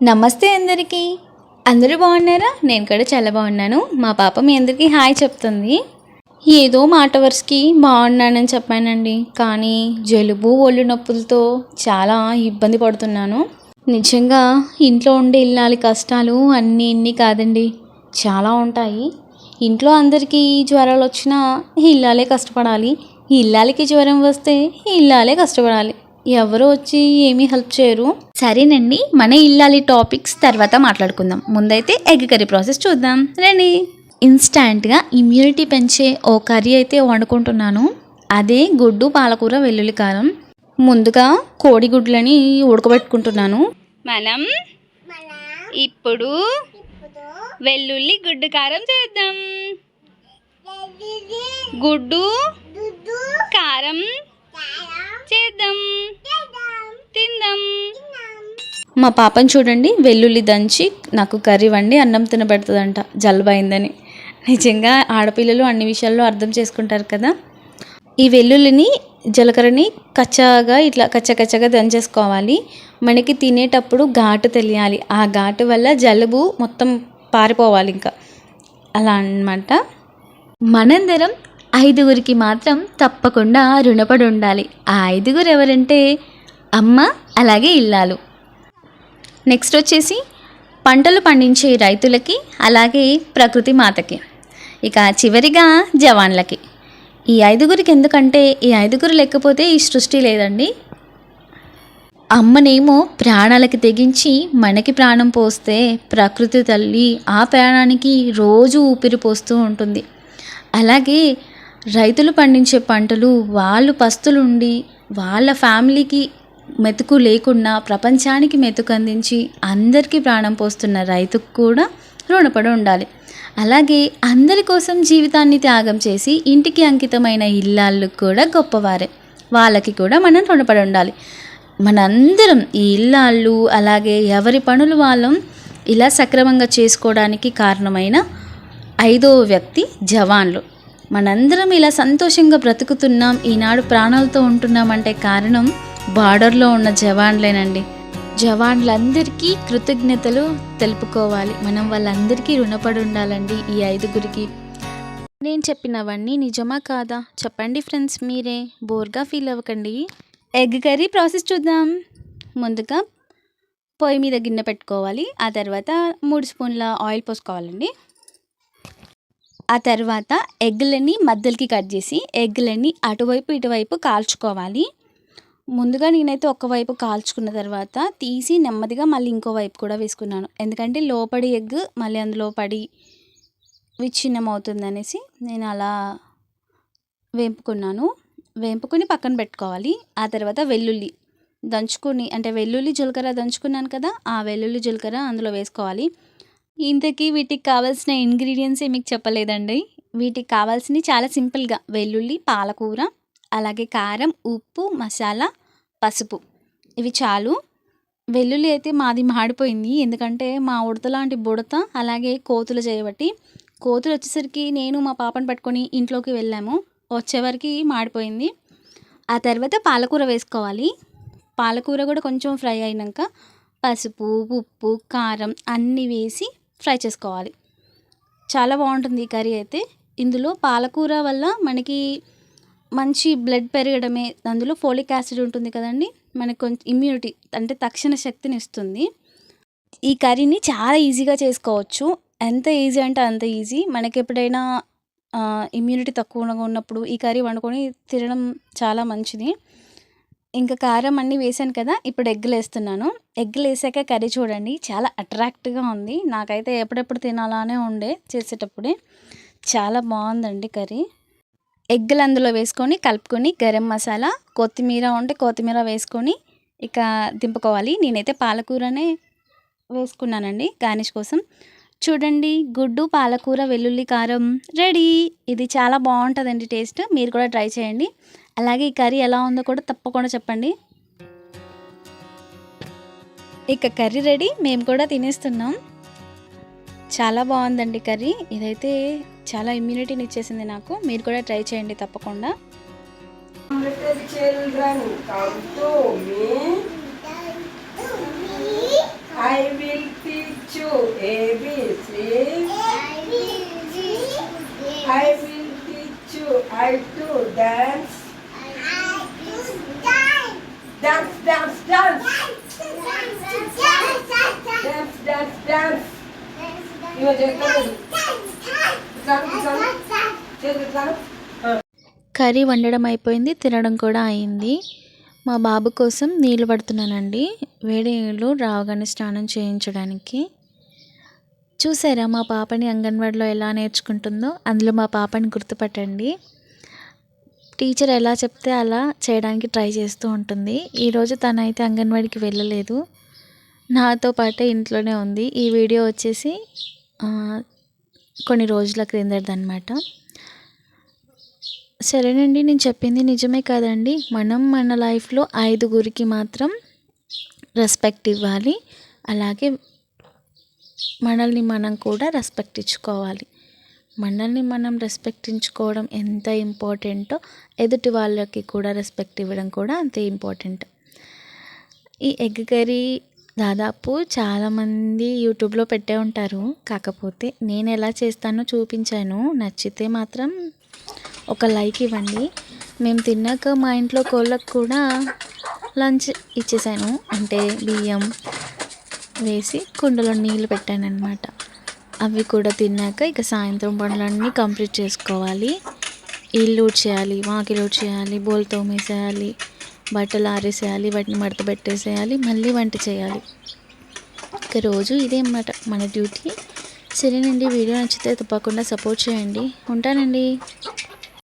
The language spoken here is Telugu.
నమస్తే అందరికీ. అందరూ బాగున్నారా? నేను కూడా చాలా బాగున్నాను. మా పాప మీ అందరికీ హాయ్ చెప్తుంది. ఏదో మాట వరుసకి బాగున్నానని చెప్పానండి. కానీ జలుబు ఒళ్ళు నొప్పులతో చాలా ఇబ్బంది పడుతున్నాను. నిజంగా ఇంట్లో ఉండే ఇల్లాలి కష్టాలు అన్నీ ఇన్ని కాదండి. చాలా ఉంటాయి. ఇంట్లో అందరికీ జ్వరాలు వచ్చినా ఇల్లాలే కష్టపడాలి. ఇల్లాలకి జ్వరం వస్తే ఇల్లాలే కష్టపడాలి. ఎవరు వచ్చి ఏమీ హెల్ప్ చేయరు. సరేనండి మన ఇల్లాలి టాపిక్స్ తర్వాత మాట్లాడుకుందాం. ముందైతే ఎగ్ కర్రీ ప్రాసెస్ చూద్దాం. రండి. ఇన్స్టాంట్గా ఇమ్యూనిటీ పెంచే ఓ కర్రీ అయితే వండుకుంటున్నాను. అదే గుడ్డు పాలకూర వెల్లుల్లి కారం. ముందుగా కోడిగుడ్లని ఉడకబెట్టుకుంటున్నాను. మనం ఇప్పుడు వెల్లుల్లి గుడ్డు కారం చేద్దాం. గుడ్డు కారం చేద్దాం. తిందాం. మా పాపని చూడండి వెల్లుల్లి దంచి నాకు కర్రీ వండి అన్నం తినబెడుతుందంట. అయిందని నిజంగా ఆడపిల్లలు అన్ని విషయాల్లో అర్థం చేసుకుంటారు కదా. ఈ వెల్లుల్లిని జీలకర్రని కచ్చాగా ఇట్లా కచ్చ కచ్చగా దంచేసుకోవాలి. మనకి తినేటప్పుడు ఘాటు తెలియాలి. ఆ ఘాటు వల్ల జలుబు మొత్తం పారిపోవాలి ఇంకా. అలా అన్నమాట. మనందరం ఐదుగురికి మాత్రం తప్పకుండా రుణపడి ఉండాలి ఆ ఐదుగురు ఎవరంటే అమ్మ అలాగే ఇల్లాలు. నెక్స్ట్ వచ్చేసి పంటలు పండించే రైతులకి అలాగే ప్రకృతి మాతకి. ఇక చివరిగా జవాన్లకి. ఈ ఐదుగురికి ఎందుకంటే ఈ ఐదుగురు లేకపోతే ఈ సృష్టి లేదండి. అమ్మనేమో ప్రాణాలకి తెగించి మనకి ప్రాణం పోస్తే ప్రకృతి తల్లి ఆ ప్రాణానికి రోజు ఊపిరి పోస్తూ ఉంటుంది. అలాగే రైతులు పండించే పంటలు వాళ్ళు పస్తులుండి వాళ్ళ ఫ్యామిలీకి మెతుకు లేకుండా ప్రపంచానికి మెతుకు అందించి అందరికీ ప్రాణం పోస్తున్న రైతుకు కూడా రుణపడి ఉండాలి. అలాగే అందరి కోసం జీవితాన్ని త్యాగం చేసి ఇంటికి అంకితమైన ఇల్లాళ్ళు కూడా గొప్పవారే. వాళ్ళకి కూడా మనం రుణపడి ఉండాలి. మనందరం ఈ ఇల్లాళ్ళు అలాగే ఎవరి పనులు వాళ్ళం ఇలా సక్రమంగా చేసుకోవడానికి కారణమైన ఐదో వ్యక్తి జవాన్లు. మనందరం ఇలా సంతోషంగా బ్రతుకుతున్నాం ఈనాడు ప్రాణాలతో ఉంటున్నామంటే కారణం బార్డర్లో ఉన్న జవాన్లేనండి. జవాన్లందరికీ కృతజ్ఞతలు తెలుపుకోవాలి. మనం వాళ్ళందరికీ రుణపడి ఉండాలండి ఈ ఐదుగురికి. నేను చెప్పినవన్నీ నిజమా కాదా? చెప్పండి ఫ్రెండ్స్ మీరే. బోర్గా ఫీల్ అవ్వకండి. ఎగ్ కర్రీ ప్రాసెస్ చూద్దాం. ముందుగా పొయ్యి మీద గిన్నె పెట్టుకోవాలి. ఆ తర్వాత మూడు స్పూన్ల ఆయిల్ పోసుకోవాలండి. ఆ తర్వాత ఎగ్లని మధ్యలకి కట్ చేసి ఎగ్లని అటువైపు ఇటువైపు కాల్చుకోవాలి. ముందుగా నేనైతే ఒకవైపు కాల్చుకున్న తర్వాత తీసి నెమ్మదిగా మళ్ళీ ఇంకో వైపు కూడా వేసుకున్నాను. ఎందుకంటే లోపడి ఎగ్ మళ్ళీ అందులో పడి విచ్ఛిన్నం అవుతుంది అనేసి నేను అలా వేపుకున్నాను. వేపుకుని పక్కన పెట్టుకోవాలి. ఆ తర్వాత వెల్లుల్లి దంచుకుని అంటే వెల్లుల్లి జీలకర్ర దంచుకున్నాను కదా ఆ వెల్లుల్లి జీలకర్ర అందులో వేసుకోవాలి. ఇంతకీ వీటికి కావాల్సిన ఇంగ్రీడియంట్స్ మీకు చెప్పలేదండి. వీటికి కావాల్సినవి చాలా సింపుల్గా. వెల్లుల్లి పాలకూర అలాగే కారం ఉప్పు మసాలా పసుపు. ఇవి చాలు. వెల్లుల్లి అయితే మాది మాడిపోయింది. ఎందుకంటే మా ఉడత లాంటి బుడత అలాగే కోతులు చేయబట్టి. కోతులు వచ్చేసరికి నేను మా పాపను పట్టుకొని ఇంట్లోకి వెళ్ళాము. వచ్చేవరకు మాడిపోయింది. ఆ తర్వాత పాలకూర వేసుకోవాలి. పాలకూర కూడా కొంచెం ఫ్రై అయినాక పసుపు ఉప్పు కారం అన్నీ వేసి ఫ్రై చేసుకోవాలి. చాలా బాగుంటుంది ఈ కర్రీ అయితే. ఇందులో పాలకూర వల్ల మనకి మంచి బ్లడ్ పెరగడమే అందులో ఫోలిక్ యాసిడ్ ఉంటుంది కదండి మనకు కొంచెం ఇమ్యూనిటీ అంటే తక్షణ శక్తిని ఇస్తుంది. ఈ కర్రీని చాలా ఈజీగా చేసుకోవచ్చు. ఎంత ఈజీ అంటే అంత ఈజీ. మనకి ఎప్పుడైనా ఇమ్యూనిటీ తక్కువగా ఉన్నప్పుడు ఈ కర్రీ వండుకొని తినడం చాలా మంచిది. ఇంకా కారం అన్నీ వేసాను కదా ఇప్పుడు ఎగ్గులు వేస్తున్నాను ఎగ్గులు వేసాక కర్రీ చూడండి చాలా అట్రాక్ట్గా ఉంది. నాకైతే ఎప్పుడెప్పుడు తినాలానే ఉండే చేసేటప్పుడే. చాలా బాగుందండి కర్రీ. ఎగ్గులు అందులో వేసుకొని కలుపుకొని గరం మసాలా కొత్తిమీర ఉంటే కొత్తిమీర వేసుకొని ఇక దింపుకోవాలి. నేనైతే పాలకూరనే వేసుకున్నానండి గార్నిష్ కోసం. చూడండి గుడ్డు పాలకూర వెల్లుల్లి కారం రెడీ. ఇది చాలా బాగుంటుందండి టేస్ట్. మీరు కూడా ట్రై చేయండి. అలాగే ఈ కర్రీ ఎలా ఉందో కూడా తప్పకుండా చెప్పండి. ఇక కర్రీ రెడీ. మేము కూడా తినేస్తున్నాం. చాలా బాగుందండి కర్రీ. ఇదైతే చాలా ఇమ్యూనిటీని ఇచ్చేసింది నాకు. మీరు కూడా ట్రై చేయండి తప్పకుండా. Little కర్రీ వండడం అయిపోయింది తినడం కూడా అయింది. మా బాబు కోసం నీళ్ళు పడుతున్నానండి. వేడి నీళ్ళు రావగానే స్నానం చేయించడానికి. చూసారా మా పాపని అంగన్వాడిలో ఎలా నేర్చుకుంటుందో? అందులో మా పాపని గుర్తుపట్టండి. టీచర్ ఎలా చెప్తే అలా చేయడానికి ట్రై చేస్తూ ఉంటుంది. ఈరోజు తనైతే అంగన్వాడికి వెళ్ళలేదు. నాతో పాటే ఇంట్లోనే ఉంది. ఈ వీడియో వచ్చేసి కొన్ని రోజుల క్రిందటిదన్నమాట. సరేనండి నేను చెప్పింది నిజమే కదండి. మనం మన లైఫ్లో ఐదుగురికి మాత్రం రెస్పెక్ట్ ఇవ్వాలి. అలాగే మనల్ని మనం కూడా రెస్పెక్ట్ ఇచ్చుకోవాలి. మనల్ని మనం రెస్పెక్ట్ ఇచ్చుకోవడం ఎంత ఇంపార్టెంటో ఎదుటి వాళ్ళకి కూడా రెస్పెక్ట్ ఇవ్వడం కూడా అంతే ఇంపార్టెంట్ ఈ ఎగ్ కర్రీ దాదాపు చాలామంది యూట్యూబ్లో పెట్టే ఉంటారు. కాకపోతే నేను ఎలా చేస్తానో చూపించాను. నచ్చితే మాత్రం ఒక లైక్ ఇవ్వండి. మేము తిన్నాక మా ఇంట్లో కోళ్ళకు కూడా లంచ్ ఇచ్చేసాను. అంటే బియ్యం వేసి కుండలో నీళ్ళు పెట్టాను అనమాట అవి కూడా తిన్నాక ఇక సాయంత్రం పనులన్నీ కంప్లీట్ చేసుకోవాలి. ఇల్లు చేయాలి వాకిలు చేయాలి బోల్ తోమేసేయాలి బట్టలు ఆరేసేయాలి వాటిని మడత పెట్టేసేయాలి మళ్ళీ వంట చేయాలి. ఇక రోజు ఇదే అన్నమాట మన డ్యూటీ. సరేనండి వీడియో నచ్చితే తప్పకుండా సపోర్ట్ చేయండి. ఉంటానండి.